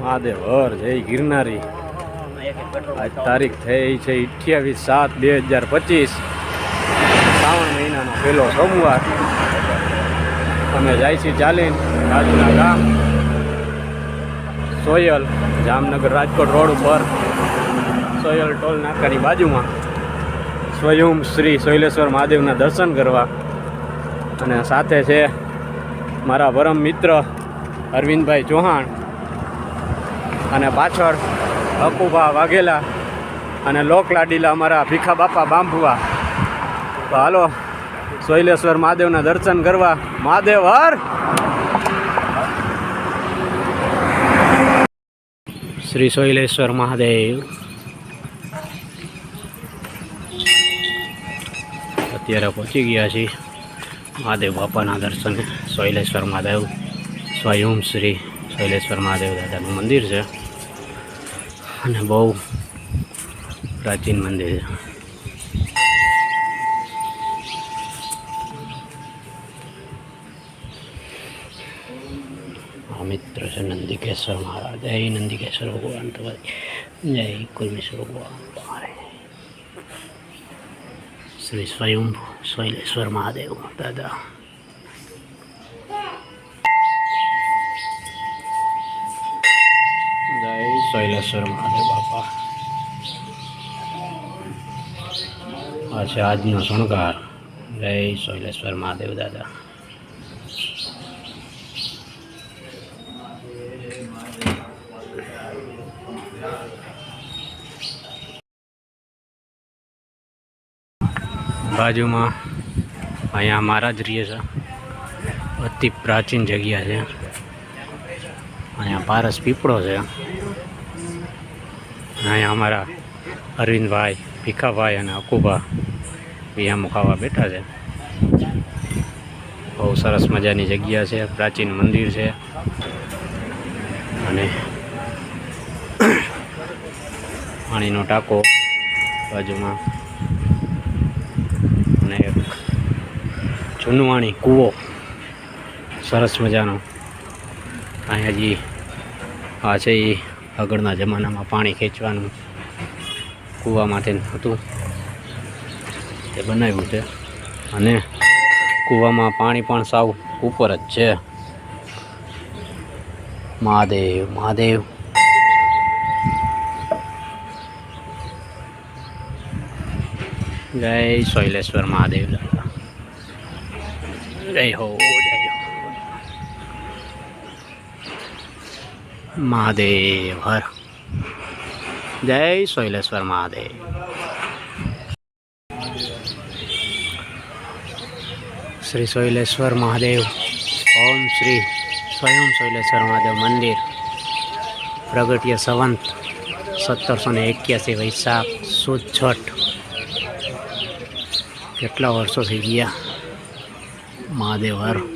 મહાદેવ, હર જય ગિરનારી. આજ તારીખ થઈ છે અઠ્યાવીસ સાત બે હજાર પચીસ. શ્રાવણ મહિનાનો પહેલો સોમવાર. અમે જાય છીએ ચાલીને, રાજુના ગામ, સોયલ, જામનગર રાજકોટ રોડ ઉપર. સોયલ ટોલ નાકાની બાજુમાં. સ્વયં શ્રી શૈલેશ્વર મહાદેવના દર્શન કરવા. અને સાથે છે મારા પરમ મિત્ર અરવિંદભાઈ ચૌહાણ. અને પાછળ હકુભા વાઘેલા અને લોકલાડીલા અમારા ભીખા બાપા બાંભુવા. તો હાલો શૈલેશ્વર મહાદેવના દર્શન કરવા. મહાદેવ, હર! શ્રી શૈલેશ્વર મહાદેવ. અત્યારે પહોંચી ગયા છીએ મહાદેવ બાપાના દર્શને. શૈલેશ્વર મહાદેવ. સ્વયં શ્રી શૈલેશ્વર મહાદેવ દાદાનું મંદિર છે. અને બહુ પ્રાચીન મંદિર છે. મિત્ર છે નંદિકેશ્વર મહારાજ. જય નંદિકેશ્વર ભગવાન. તમારી જય કુલમેશ્વર ભગવાન. તમારે શ્રી સ્વયં શૈલેશ્વર મહાદેવ, દાદા. શૈલેશ્વર મહાદેવ બાપા. આ છે આજનો શણગાર. જય શૈલેશ્વર મહાદેવ દાદા. બાજુમાં અહીંયા મહારાજ રહીએ છે. અતિ પ્રાચીન જગ્યા છે. અહીંયા પારસ પીપળો છે. અહીંયા અમારા અરવિંદભાઈ, ભીખાભાઈ અને અકુભા અહીંયા ખાવા બેઠા છે. બહુ સરસ મજાની જગ્યા છે, પ્રાચીન મંદિર છે. અને પાણીનો ટાંકો બાજુમાં. અને એક ચૂનવાણી કૂવો. સરસ મજાનો. અહીંયા જે આ છે એ આગળના જમાનામાં પાણી ખેંચવાનું કૂવા માટેનું હતું. તે બનાવ્યું છે. અને કૂવામાં પાણી પણ સાવ ઉપર જ છે. મહાદેવ મહાદેવ. જય શૈલેશ્વર મહાદેવ જય હો, જય હો મહાદેવ હર જય શૈલેશ્વર મહાદેવ શ્રી શૈલેશ્વર મહાદેવ ઓમ શ્રી સ્વયં શૈલેશ્વર મહાદેવ મંદિર પ્રગટ્ય સંવંત સત્તરસો ને એક્યાસી વૈશાખ સુદ છઠ કેટલા વર્ષો થઈ ગયા? મહાદેવ હર